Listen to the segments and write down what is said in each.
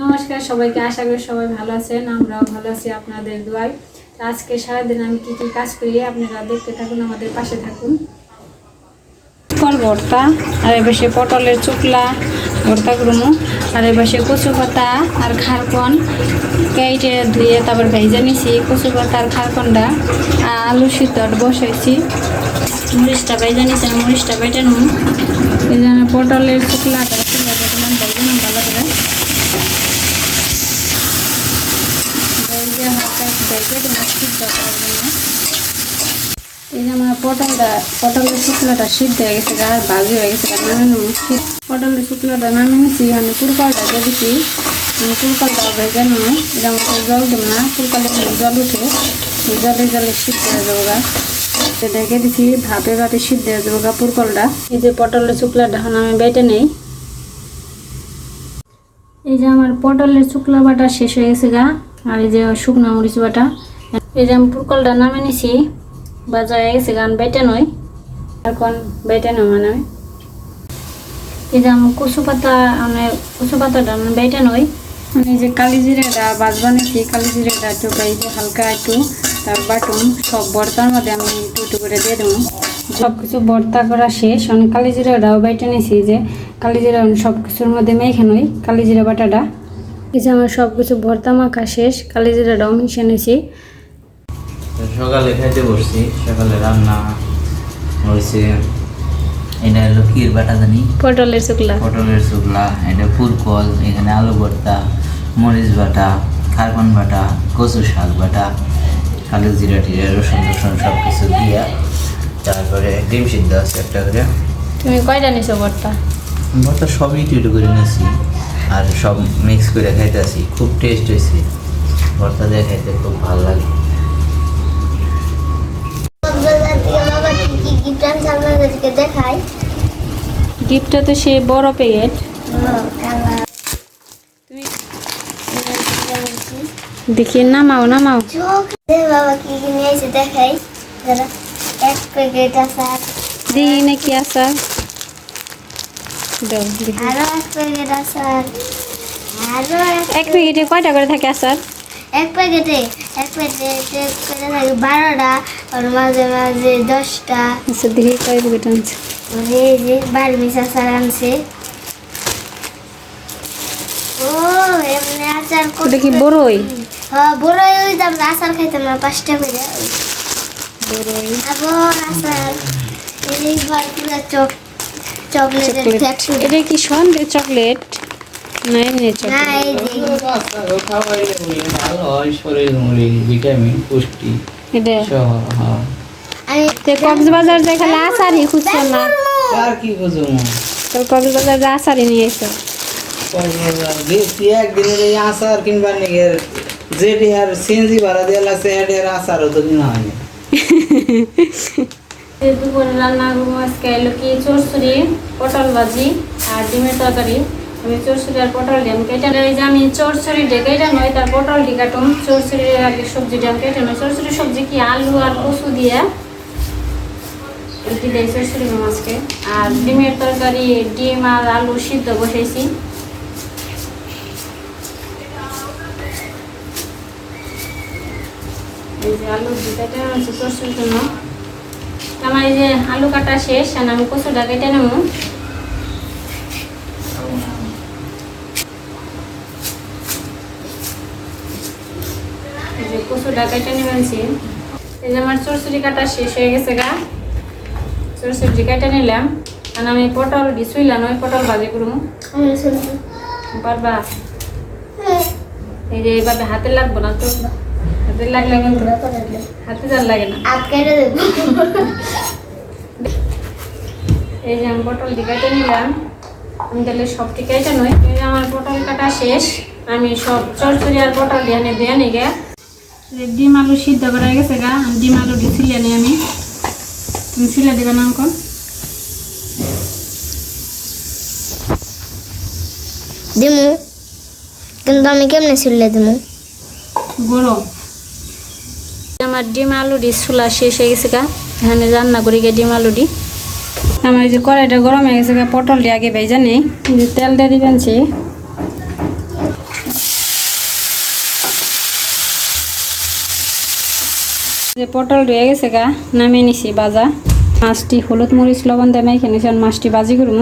নমস্কার, সবাইকে আশা করি সবাই ভালো আছেন, আমরাও ভালো আছি আপনাদের দোয়ায়। আজকে সারাদিন আমি কি কি কাজ করি আপনারা দেখতে থাকুন, আমাদের পাশে থাকুন। পটল ভর্তা, আর এবার পটলের চুকলা, ভর্তা করব আর এবার কচু পাতা আর খারকন। কেটে ধুয়ে তারপর ভেজে নিছি, কচু পাতা আর খারকনটা আলু শীতট বসাইছি। মরিচটা ভেজে নিছি, মরিচটা বেটে নুন এই জন্য পটলের চুকলাটা চুকলা বর্তমান ভেজে নুন ভালো করে ভেজে হালকা ভেজে দেবো সিদ্ধ করার জন্য এই যে আমার পটলটা, পটলের শুকনোটা সিদ্ধ হয়ে গেছে, গা ভাজি হয়ে গেছে নামানো পটলের শুকনোটা নামিয়ে নিচ্ছি মানে কুরকালটা দিয়ে দিচ্ছি। মানে কুরকালটা ভেজে নয়, এটা আমাকে জল দেবো না কুরকালে জল উঠে জলে জলে সিদ্ধ হয়ে যাব গা। ঢেকে দিচ্ছি, ভাপে ভাপে সিদ্ধ হয়ে যাব গা পুরকলটা এই যে পটলের শুকলাটা এখন আমি বেটে নেই। এই যে আমার পটলের শুকলা বাটা শেষ হয়ে গেছে গা, আর এই যে শুকনো মরিচ বাটা। এই যে আমি পুরকলটা নামে নিছি বাজা হয়ে গেছে গান বেটে নয়। এখন বেটে নয় মানে। এই যে আমার কচু পাতা মানে কচু পাতাটা মানে বেটে নয়। মানে যে কালি জিরেটা বাজবা নিছি কালি জিরেটা একটু যে হালকা একটু, তার বাটুন সব ভর্তার মধ্যে আমি একটু একটু করে দিয়ে দেবো। সব কিছু ভর্তা করা শেষ অনেক কালি জিরাটাও বেটে নিছি যে, কালি জিরা সব কিছুর মধ্যে মেখে নই, কালি জিরা বাটাটা। এই যে আমার সব কিছু ভর্তা মাখা শেষ, কালি জিরাটাও মিশিয়ে নিছি। তো সকালে খাইতে বসছি সকালে রান্না হয়েছে এটা হলো ক্ষীর বাটা জানি পটলের শুকলা। পটলের শুকলা এটা ফুলকল এখানে আলু ভর্তা মরিচ বাটা খারকন বাটা কচু শাক বাটা কালো জিরা টিরা রসুন টসুন সব কিছু দিয়া তারপরে ডিম সিদ্ধ আছে একটা করে। তুমি কয়টা নিছো ভর্তা? ভর্তা সবই একটু করে নিয়েছি আর সব মিক্স করে খাইতেছি খুব টেস্ট হয়েছে। ভর্তা দিয়ে খাইতে খুব ভালো লাগে। দেখাই। গিফটটা তো সে বড় প্যাকেট দেখি নামাও নামাও। বাবা কি কি নিয়েছে দেখাই। এক প্যাকেট আচার দেখি নাকি দাও দেখি। আরও এক প্যাকেট আচার আরও এক প্যাকেটে কয়টা করে থাকে আসার এক প্যাকেটে এক প্যাকেটে করে থাকে বারোটা আর মাঝে মাঝে দশটা। আচ্ছা দেখি কয় প্যাকেট আনছে? মানে এই যে বারমিস আচার আনছে। ও এমনি আচার ওটা কি বড়ই হ্যাঁ বড়ই ওই দাম আচার খাইতাম না পাঁচটা করে। বড়ই আবার আচার। এইবার পুরো চক চকলেট। এটা কি সন্দেহ চকলেট? না এমনি ভালো হয় শরীর মরির ভিটামিন পুষ্টি এটা সহ হ্যাঁ আমি তো কক্সবাজার যে খালি আচারই খুঁজছো না আর কি বুঝব তো কক্সবাজার যে আচারই নিয়ে এসো গেছি একদিনের এই আচার কিনবার নিয়ে যেটি আর সিএনজি ভাড়া দিয়ে লাগছে এটি আর আচারও তো কিনা হয়নি দুপুরে রান্না করব আজকে এলো কি চরচুরি পটল ভাজি আর ডিমের তরকারি আমি চরচুরি আর পটল ডিম কেটে এই যে আমি চরচুরি কেটে নয় তার পটলটি কাটুন চরচুরি আগে সবজিটা কেটে নয় চরচুরি সবজি কি? আলু আর কচু দিয়ে। এটি দেয় চরচুরি মাছকে আর ডিমের তরকারি, ডিম আর আলু সিদ্ধ বসাইছি এই যে আলু আছে চরচুরির জন্য। আমার এই যে আলু কাটা শেষ, আর আমি কচুটা কেটে নেব। যে কেটে নেবেছি এই যে আমার চরচুরি কাটা শেষ হয়ে গেছে গা। চরচুরি কেটে নিলাম। আর আমি পটল বিছুইলাম ওই পটল ভাজি করব পারবা এই যে এইভাবে হাতে লাগবো না তো। হাতে লাগলে কিন্তু হাতে যার লাগে না। এই যে আমি পটলটি কেটে নিলাম। আমি তাহলে সবটি কেটে নই। এই যে আমার পটল কাটা শেষ। আমি সব চরচড়ি আর পটল দিয়ে দিয়ে নি গে। এই ডিম আলু সিদ্ধ করা হয়ে গেছে গা। আমি ডিম আলু দিয়ে ছিলে নি আমি। তুমি ছিলে দেবে না অঙ্কন। দিমু। কিন্তু আমি কেমনে ছিলে দিমু? গরম। আমার ডিম আলু ডি চুলা শেষ হয়ে গেছে গা। এখানে রান্না করি গে ডিম আলু ডি আমার যে কড়াইটা গরম হয়ে গেছে গা পটল দিয়ে আগে ভেজা নেই। এই তেল দিয়ে দিবেন সে যে পটল রয়ে গেছে গা, নামিয়ে নিছি বাজা। মাছটি হলুদ মরিচ, লবণ দিয়ে মেখে নিছি মাছটি বাজি করব।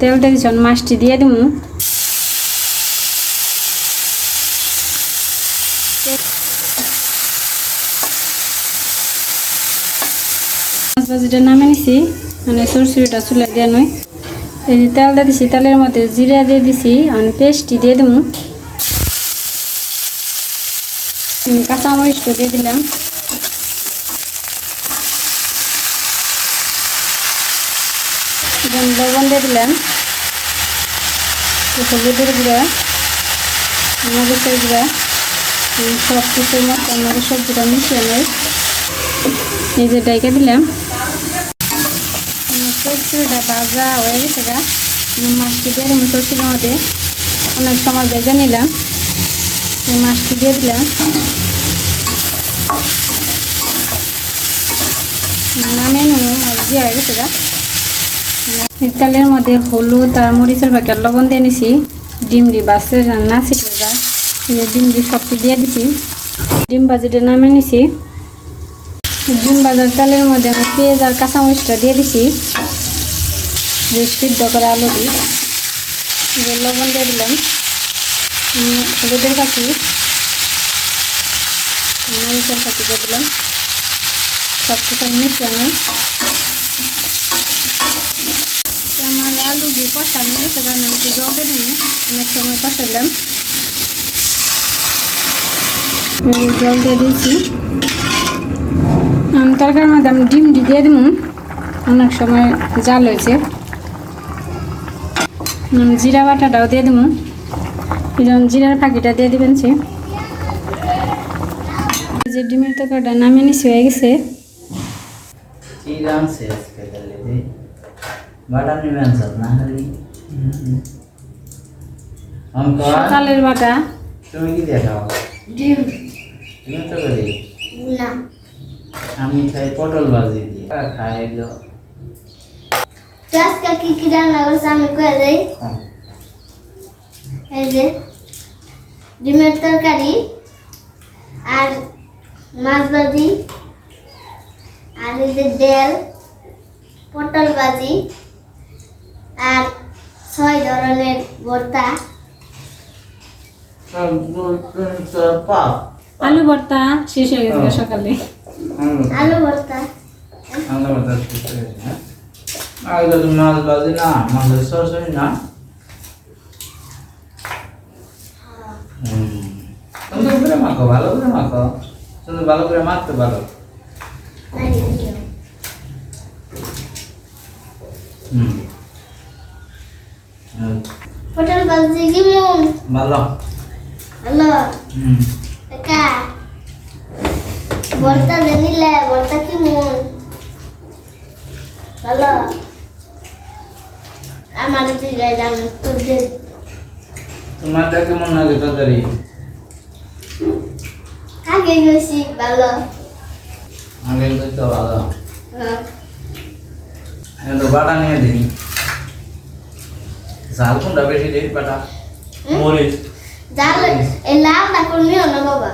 তেল দিয়ে দিছি মাছটি দিয়ে দিবো। মাছ ভাজিটা নামিয়ে নিছি মানে সরষেটা চুলে দিয়ে নয়। এই তেল দিয়ে দিছি, তেলের মধ্যে জিরা দিয়ে দিছি আমি পেস্টটি দিয়ে দেবো। কাঁচামরিচটা দিয়ে দিলাম লবণ দিয়ে দিলাম হলুদের গুঁড়া মরিচের গুঁড়া সব কিছুর মতো আমাদের সবজিটা মিশিয়ে নেই এই যে ডাইকে দিলাম সরষেটা ভাজা হয়ে গেছে গা মাছটি দিলাম সরষের মধ্যে অনেক সময় ভেজে নিলাম এই মাছটি দিয়ে দিলাম। নামে নুন দিয়ে হয়ে গেছে তেলের মধ্যে হলুদ আর মরিচের প্যাকেট লবণ দিয়ে নিছি। ডিম দি বাসে রান্না ডিম দি সবটি দিয়ে দিছি। ডিম ভাজিটা নামে নিছি। ডিম ভাজার তেলের মধ্যে আমি পেঁয়াজ আর কাঁচামরিচটা দিয়ে দিছি। যে সিদ্ধ করে আলু দিই লবণ দিয়ে দিলাম। হলুদের কাছি মরিচের দিয়ে দিলাম। সব কিছু মিশিয়ে নিই আমার আলু দিয়ে কষা নিয়ে সেখানে একটু জল দিই অনেক সময় কষালাম জল দিয়ে দিয়েছি। আমি তরকারির মধ্যে আমি ডিম দিয়ে দিব অনেক সময় জাল হয়েছে। জিরা বাটাটাও দিয়ে দিব যেমন জিরার ফাঁকিটা দিয়ে দিবেন সে যে ডিমের তরকারিটা নামিয়ে নিচে হয়ে গেছে। সকালের বাটা। তুমি কি দেখাও ডিম। না। আমি খাই পটল ভাজি দিয়ে। খাইলো তো আজকে কি কি রান্না করছে আমি কয়ে দেই। এই যে ডিমের তরকারি আর মাছ ভাজি আর এই যে ডাল পটল ভাজি আর ছয় ধরনের ভর্তা। আলু ভর্তা শেষ হয়ে গেছে সকালে। আলু ভর্তা। আমরা কথা শুনতে গেছি হ্যাঁ। আগে তো তুমি মাছ ভাজি না মাছের সরষরি না হুম। সুন্দর করে মাখো ভালো করে মাখো। সুন্দর ভালো করে মাখতে পারো। পটল ভাজি কেমন? ভালো। Hello hmm. কাকা ভর্তা জানিলে ভর্তা কেমন? হ্যালো আমার দিকে তোমারটা কেমন লাগে তরকারি আগে গেছি ভালো। আগে তো ভালো। হ্যাঁ। তো বাটা নিয়ে দিই। ঝাল কোনটা বেশি দিই বাটা? মরিচ। জাল এই লালটা করলিও না বাবা।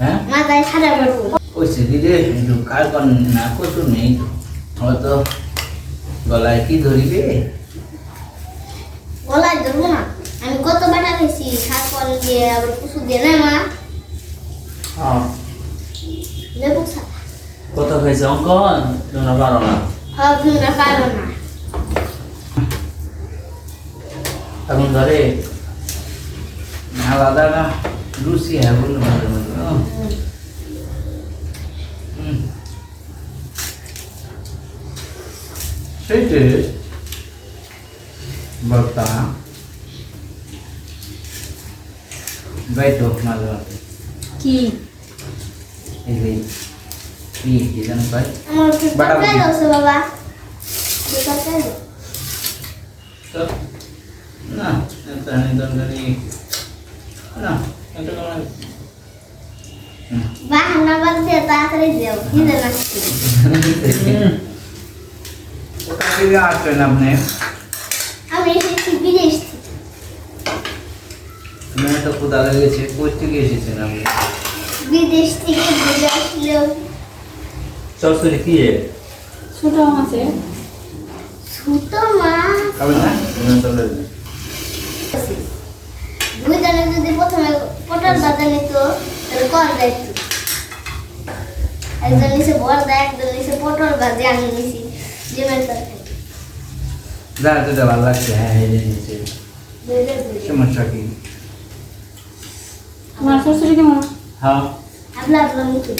হ্যাঁ? মাথায় খারাপ করব কইছে দিদি একটু কার কর না কচু নেই হয়তো গলায় কি ধরিবে? গলায় ধরবো না। আমি কত খেয়েছি শাক দিয়ে আবার কুসু দিয়ে না মা? হ্যাঁ। লেবু কত খাইছে অঙ্কন? তোমরা পারো না। হ্যাঁ তোমরা পারো না। এখন ধরে। হ্যাঁ বলল মাঝে মাঝে ও। হুম। সেইটে বর্তা বাইতো মাঝে মাঝে কি এই যে কি কি জানো ভাই আমার একটু বাটা তরকারি বুঝি। আছে বাবা একটু তরকারি দাও। তো না এটা নেই দরকারি না এটা কোনো বাহানা বাদ দিয়ে তাড়াতাড়ি যাও খিদে লাগছে ওটা কি আসবেন আপনি আমি এসেছি বিদেশ থেকে তো কোথা লেগেছে কোথ থেকে এসেছেন আপনি? বিদেশ থেকে ঘুরে আসলো চরচরি কি ছোট মাছে ছোট মাছ খাবে না? চলে দুইজনে যদি প্রথমে পটল বাজা নিত তাহলে কর দায়িত্ব একজন নিচে বর্দা একজন নিচে পটল বাজে আমি নিছি ডিমের তরকারি। ভালো লাগছে। হ্যাঁ সমস্যা কি আমার শ্বশুর কেমন? হ্যাঁ। আপনা আপনা নিতে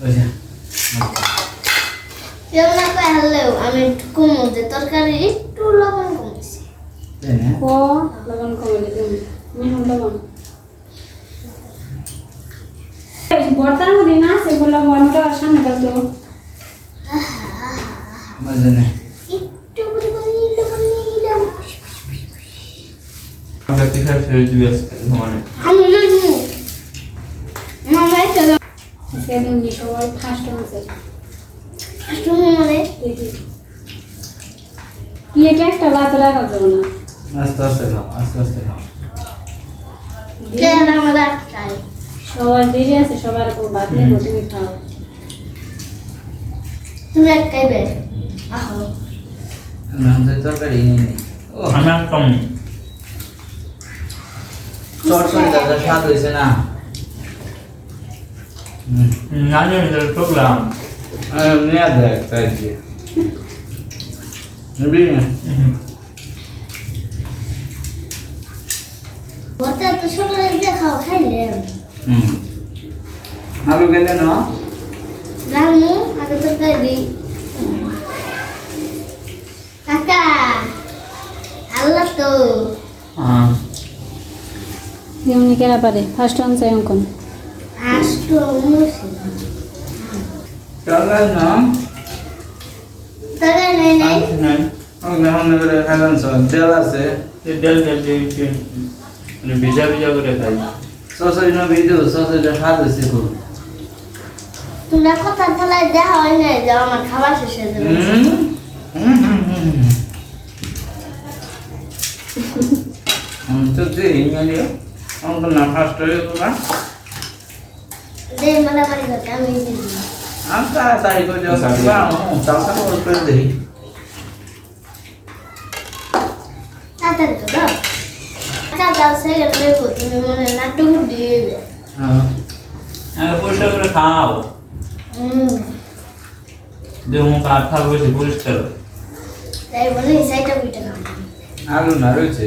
ওই যে। কেউ না কয়ে হারলেও আমি একটু কমো যে তরকারি একটু লবণ কমেছে তাই লবণ কমালে দেবো মেহন লবণ? বর্তার মধ্যে না সেগুলো মনটা সামনে জন্যে। একটু করে করে লবণ নিয়ে দিলাম পিঠা ফেলে দিবি আজকে মানে আমি মামা একটা সেদিন যে সবাই ফার্স্ট মাসে তুমি একটা ভাত রাখা যাবে না আস্তে আস্তে খাও আস্তে আস্তে খাও কেন আমার একটাই সবার দেরি আছে সবার উপর ভাত নেব তুমি খাও তুমি একটাই বের আহো আমাদের তরকারি নিয়ে নি ও আমি একদম চরচরি দাদা স্বাদ হয়েছে না। নানি তাহলে ঠকলাম। নিয়ে দেয় তাই দিয়ে। নিবি? তো আলু গেলে না রামু আগে তরকারি কাকা আল্লাহ তো। হ্যাঁ যেমনি কেনা পারে ফার্স্ট মাসে অঙ্কন আষ্ট মুসি চলে না তরকারি নেই নেই। আনছি নাই। মনে করে খাবেন সব তেল আছে। ডাল ডাল দিয়ে মানে ভিজা ভিজা করে খাই। সসরি না ভিডিও সসরিটা স্বাদ হয়েছে খুব। তোমরা কথা ফেলায় দেখা হয় না যে আমার খাবার শেষ হয়ে যাবে। তো দিই ইংরেজি অঙ্ক না ফার্স্ট হয়ে তোমরা আমি তাড়াতাড়ি করে তাড়াতাড়ি করে দিই হ্যাঁ। আগে পরিষ্কার করে খাও। দেহ মুখ আর থাকবে পরিষ্কার তাই বলে সাইটা পিঠা খাও আলু না রয়েছে?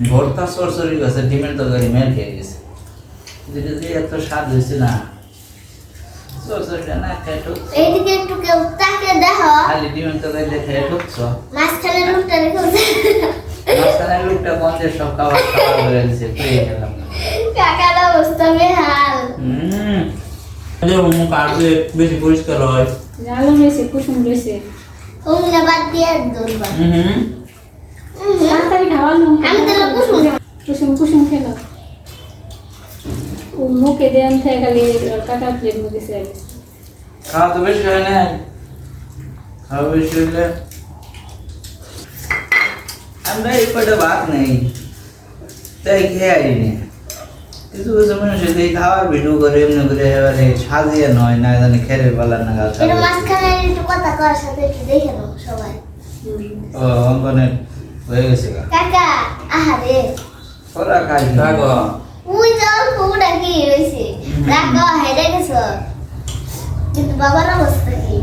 ভর্তা সরসরি গেছে ডিমের তরকারি মেল খেয়ে গেছে। যেটা দিয়ে এত স্বাদ হয়েছে না। সরসরিটা না খেয়ে ঠুকছো। এইদিকে একটু কেউ তাকে দেখো। খালি ডিমের তরকারি খেয়ে ঠুকছো? মাঝখানে রুটটা রেখে মাঝখানে লোকটা গন্ধের সব খাবার খাবার করে দিছে পেয়ে গেলাম। কাকার অবস্থা বেহাল। হুম। মুখ আর বেশি পরিষ্কার হয়। কুসুম রয়েছে অমনি বাদ দিয়ে দৌড়বা হুম তাড়াতাড়ি খালি খাওয়া তো বেশি না খাওয়া বেশি হইলে আমরা এই কটা ভাত নেই তাই খেয়ে আইনি মানুষ এই খাওয়ার ভিডিও করে এমনি করে সাজিয়ে নয় না। জানি খেরে পালা না অঙ্কনের হয়ে গেছে কাকা আহারে ওরা খাই থাকো উই যাও কুকুরটা কি হয়েছে রাখো হেরে গেছো কিন্তু বাবার অবস্থা কি?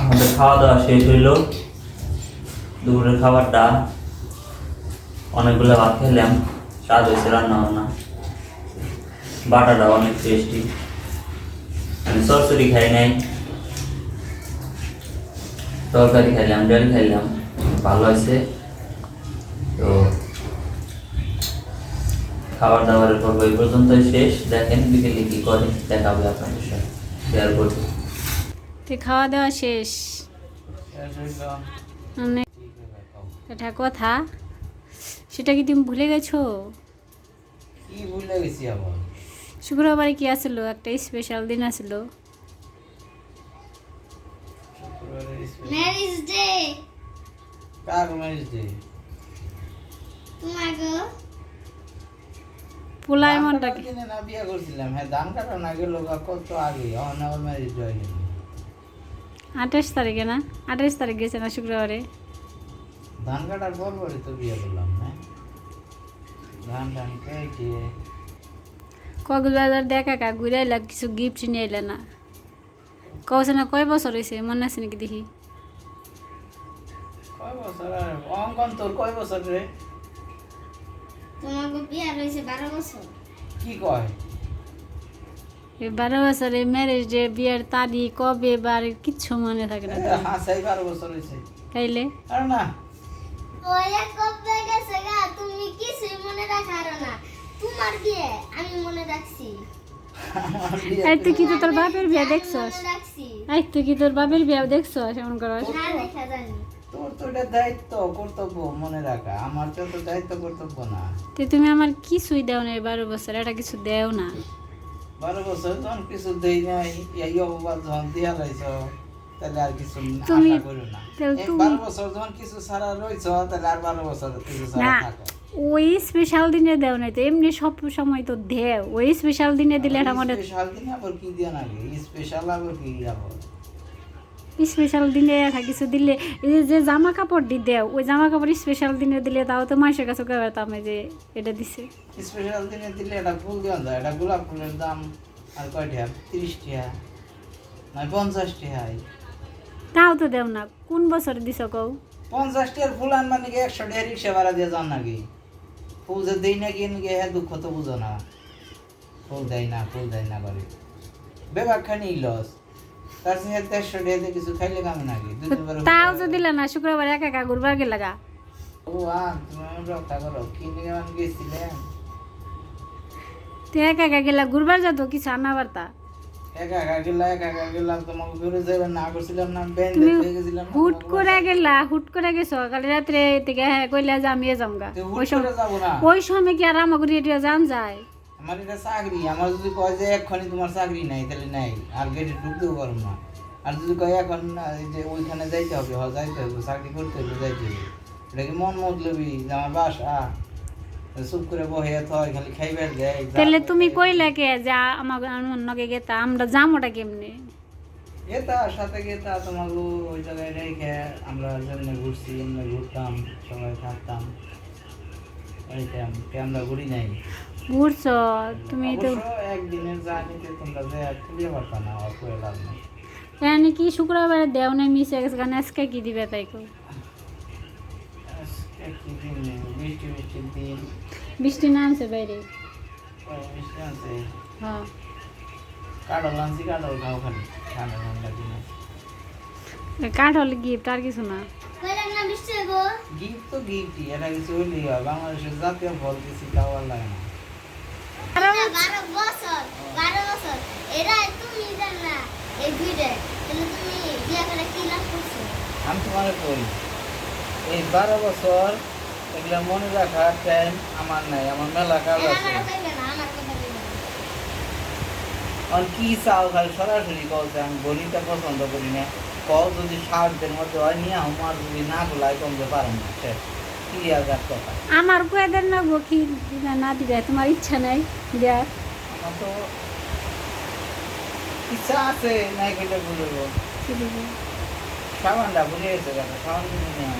আমাদের খাওয়া দাওয়া শেষ হইল। দুপুরের খাবারটা অনেকগুলো ভাত খেলাম। স্বাদ হয়েছে রান্না বান্না বাটাটা অনেক টেস্টি আমি সরসরি খাই নাই। তরকারি খাইলাম ডাল খাইলাম। ভালো হয়েছে তো খাবার দাবারের পর্ব এই পর্যন্তই শেষ। দেখেন বিকেলে কি করে দেখাবে আপনাদের সাথে। শেয়ার করব খাওয়া দাওয়া শেষ। অনেক এটা কথা? সেটা কি তুমি ভুলে গেছো? কি ভুলে গেছি আবার? শুক্রবারে কি আসলো? একটা স্পেশাল দিন আসলো। ম্যারেজ ডে কার ম্যারেজ ডে তোমাকে পোলাই মনটা কি? না বিয়ে করছিলাম? হ্যাঁ কত আগে? ম্যারেজ আঠাশ তারিখে না? আঠাশ তারিখ গেছে না শুক্রবারে? ধান কাটার পর পরে তো বিয়ে করলাম না ধান টান কেটে। কক্সবাজার দেখা কা ঘুরে এলা কিছু গিফট নিয়ে এলে না? কৌছে না কয় বছর হয়েছে মনে আছে নাকি দেখি? কয় বছর? আর অঙ্কন তোর কয় বছর রে? তোমাকে বিয়ে রয়েছে বারো বছর। কি কয়? এই বারো বছরে ম্যারেজ ডে বিয়ের তারিখ কবে বার কিচ্ছু মনে থাকে না। হ্যাঁ বারো বছর হয়েছে। তাইলে? আর না। ওই কবে গেছে গা? তুমি কিছুই মনে রাখারো না। তোমার বিয়ে আমি মনে রাখছি। এই তুই কি তো তোর বাপের বিয়ে দেখছস? এই তুই কি তোর বাপের বিয়ে দেখছস? এমন করস? না দেখা জানি তোর তো এটা দায়িত্ব কর্তব্য মনে রাখা। আমার তো তো দায়িত্ব কর্তব্য না। তো তুমি আমার কিছুই দেও না বারো বছর এটা কিছু দেও না। বারো বছর যখন কিছু দেই নাই এই অপবাদ যখন দিয়া লাইছ তাহলে আর কিছু আশা করো না। বারো বছর যখন কিছু ছাড়া রয়েছ তাহলে আর বারো বছর কিছু থাকো। ওই স্পেশাল দিনে দেও না তো এমনি সব সময় তো দেও। ওই স্পেশাল দিনে দিলে মনে স্পেশাল দিন আবার কি দিয়া নাকি? স্পেশাল আবার কি আবার? স্পেশাল দিনে কিছু দিলে এই যে- জামা কাপড় দি দেও ওই জামা কাপড় স্পেশাল দিনে দিলে তাও তো মাসের কাছে কেবাতাম যে এটা দিছে? স্পেশাল দিনে দিলে এটা ফুল দেওয়া যায় এটা গোলাপ ফুলের দাম আর কয়টা? তিরিশ টাকা নয় পঞ্চাশ টাকায় তাও তো দেও না কোন বছর দিছ কও? পঞ্চাশ টাকার ফুল আনবা নাকি একশো টাকা রিক্সা ভাড়া দিয়ে যান নাকি? ফুল যে দেই নাকি নাকি হ্যাঁ দুঃখ তো বুঝো না। ফুল দেয় না ফুল দেয় না করে বেবাক খানি লস তাও তো দিলে না শুক্রবার একা একা ঘুরবার গে? লাগা ও আ তুমি আমার রক্ষা করো। কিনে আমি গেছিলেন তো একা একা গেলা ঘুরবার যেত কিছু আনা বার্তা? গেলা হুট করে গেলা হুট করে গেছো কাল রাত্রে থেকে হ্যাঁ কইলা যে আমি যামগা তো ওই সময় কি আর আমাকে রেডিও জান যায়? আমার এটা চাকরি আমার যদি কয় যে এক্ষণি তোমার চাকরি নাই তাহলে নাই আর গেটে ঢুকতেও পারো না। আর যদি কয় এখন যে ওইখানে যাইতে হবে হ যাইতে হবে চাকরি করতে হবে যাইতে হবে। এটা কি মন মতলবি যে আমার বাসা? চুপ করে বহে থয় খালি খাইবার দেয় তাহলে তুমি। কইলা কে যে আমাকে অন্যকে গেতা আমরা যামোটা কেমনে? এটা সাথে গেতা তোমাকে ওই জায়গায় রেখে আমরা যেমনি ঘুরছি এমনি ঘুরতাম সবাই থাকতাম। এইটাম আমরা ঘুরি নাই। ঘুরছ তুমি তো একদিনের জার্নিতে তোমরা যে খুলিয়ে পারতাম না অত লাভ নেই কি শুক্রবারে দেও না গেছে কারণ আজকে কি দিবে তাই কো? বৃষ্টি নামছে বাইরে? হ্যাঁ। কাঠল আনছি কাঠল খাও খালি ঠান্ডা ঠান্ডা দিনে। কাঠল গিফট আর কিছু না? গিফট তো গিফটই এটা কিছু হইলেই হয়। বাংলাদেশের জাতীয় ফল কিছু খাওয়ার লাগে না, বারো বছর বারো বছর। এরা তুমি জান না এই দুইটা তাহলে তুমি বিয়ে করে কি লাভ করছ? আমি তোমার কই এই বারো বছর এগুলা মনে রাখার টাইম আমার নাই আমার মেলা কাজ আছে। আর কি চাও খালি সরাসরি কল যে আমি গণিতটা পছন্দ করি না। কল যদি সাহায্যের মধ্যে হয় নিয়ে আমার যদি না গোলাই কমতে পারেন না আমার কুয়াদের না গো কি না দিবে তোমার ইচ্ছা নাই দেওয়ার আমার তো ইচ্ছা আছে নাই কইলে বুঝব সাবানটা ভুলে গেছে সাবান কিনে নিয়ে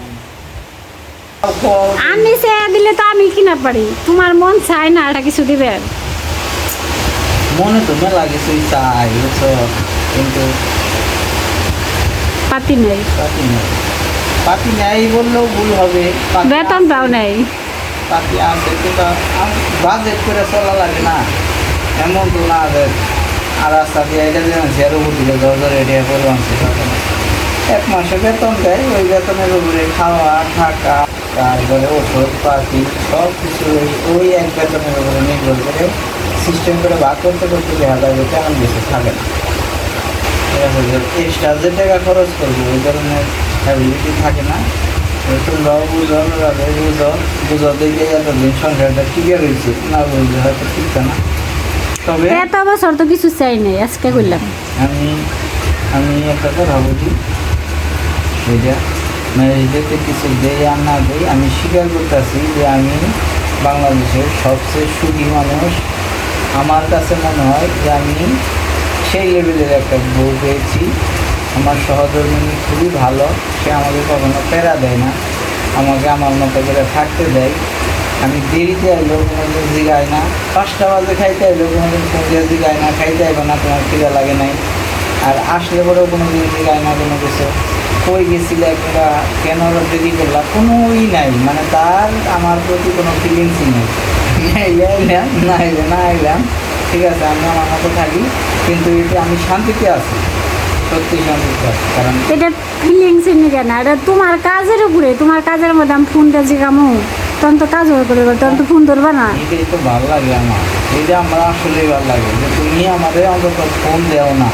আমার আমি সে দিলে তো আমি কিনা পারি। তোমার মন চায় না এটা কিছু দিবে? মনে তো মেলা কিছুই চাই কিন্তু পাতি নেই। পাতি নাই। পাতি নাই বললেও ভুল হবে। বেতন। পাও নেই। পাতি আছে কিন্তু বাজেট করে চলা লাগে না। এমন তো না আর রাস্তা দিয়ে এটা দিয়ে আনছি আর উপর দিকে হাজার এরিয়া করে আনছি এক মাসে বেতন দেয় ওই বেতনের উপরে খাওয়া থাকা তারপরে ওষুধ পাতি সব কিছু ওই ওই এক বেতনের উপরে নির্ভর করে সিস্টেম করে ভাগ করতে করতে দেখা যাবে তেমন কিছু থাকে না। এক্সট্রা যে টাকা খরচ করব ওই ধরনের অ্যাবিলিটি থাকে না। তো তোমরাও বুঝো রাবে বুঝো বুঝো দেখে এতদিন সংসারটা টিকে রয়েছে না বুঝলে হয়তো ঠিকছে না। তবে এত বছর তো কিছু চাই নাই আজকে করলাম আমি আমি একটা কথা বুঝা ম্যারেজদেরকে কিছু দেই আর না দেই আমি স্বীকার করতেছি যে আমি বাংলাদেশের সবচেয়ে সুখী মানুষ। আমার কাছে মনে হয় যে আমি সেই লেভেলের একটা বউ পেয়েছি। আমার সহধর্মিনী খুবই ভালো। সে আমাকে কখনো প্যারা দেয় না। আমাকে আমার মতো করে থাকতে দেয়। আমি দেরিতে আইলেও কোনোদিন জিগায় না। পাঁচটা বাজে খাইতে আইলেও কোনোদিন দিয়ে জিগায় না। খাইতে আইবো না, তোমার খিদা লাগে নাই। আর আসলে পরেও কোনো দিন জিগায় না কোনো কিছু। কই গেছিলে একটা কেন দেরি করলা কোনো ই নাই। মানে তার আমার প্রতি কোনো ফিলিংসই নেই। না এলে না ঠিক আছে, আমি আমার মতো থাকি। কিন্তু এতে আমি শান্তিতে আছি। এটা ফিলিংস নিকে না, এটা তোমার কাজের উপরে, তোমার কাজের মধ্যে আমি ফোনটা জিগামো। তখন তো কাজ করে তখন তো ফোন ধরবা না। এটাই তো ভালো লাগে আমার। এটা আমার আসলেই ভালো লাগে যে তুমি আমাদের অন্তত ফোন দেও না।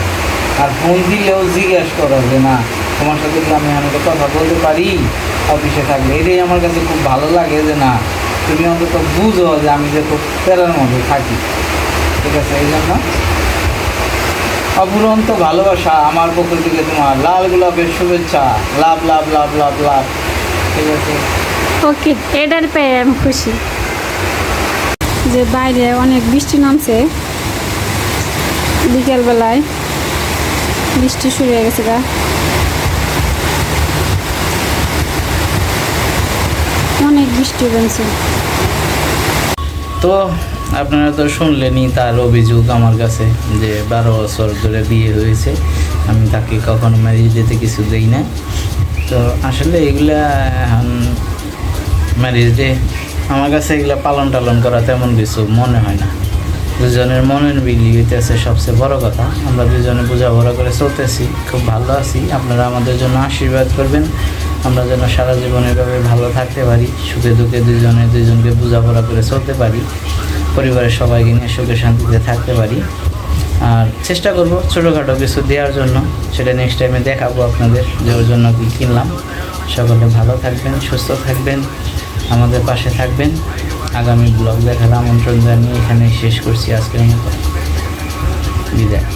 আর ফোন দিলেও জিজ্ঞেস করো যে, না, তোমার সাথে কি আমি আমাকে কথা বলতে পারি? অফিসে থাকলে। এটাই আমার কাছে খুব ভালো লাগে যে, না, তুমি অন্তত বুঝো যে আমি যে খুব প্যারার মধ্যে থাকি। ঠিক আছে, এই জন্য অপুরন্ত ভালোবাসা আমার পক্ষ থেকে তোমার। লাল গোলাপের শুভেচ্ছা। লাভ লাভ লাভ লাভ লাভ। ঠিক আছে? ওকে এটার পেয়ে আমি খুশি। যে বাইরে অনেক বৃষ্টি নামছে। বিকেলবেলায় বৃষ্টি শুরু হয়ে গেছে গা। অনেক বৃষ্টি নামছে। তো আপনারা তো শুনলেনই তার অভিযোগ আমার কাছে যে বারো বছর ধরে বিয়ে হয়েছে। আমি তাকে কখনো ম্যারেজ দিতে কিছু দেই না তো আসলে এগুলা এখন ম্যারেজ ডে আমার কাছে এগুলা পালন টালন করা তেমন কিছু মনে হয় না। দুজনের মনের বিলি হইতেছে সবচেয়ে বড় কথা। আমরা দুজনে বোঝাপড়া করে চলতেছি, খুব ভালো আছি। আপনারা আমাদের জন্য আশীর্বাদ করবেন। আমরা যেন সারা জীবন এভাবে ভালো থাকতে পারি, সুখে দুঃখে দুজনে দুজনকে বোঝাপড়া করে চলতে পারি। পরিবারের সবাইকে নিয়ে সুখে শান্তিতে থাকতে পারি। আর চেষ্টা করব ছোটোখাটো কিছু দেওয়ার জন্য। সেটা নেক্সট টাইমে দেখাবো আপনাদের যে ওর জন্য কী কিনলাম। সকলে ভালো থাকবেন, সুস্থ থাকবেন, আমাদের পাশে থাকবেন। আগামী ব্লগ দেখার আমন্ত্রণ জানিয়ে এখানে শেষ করছি আজকের মতো। বিদায়।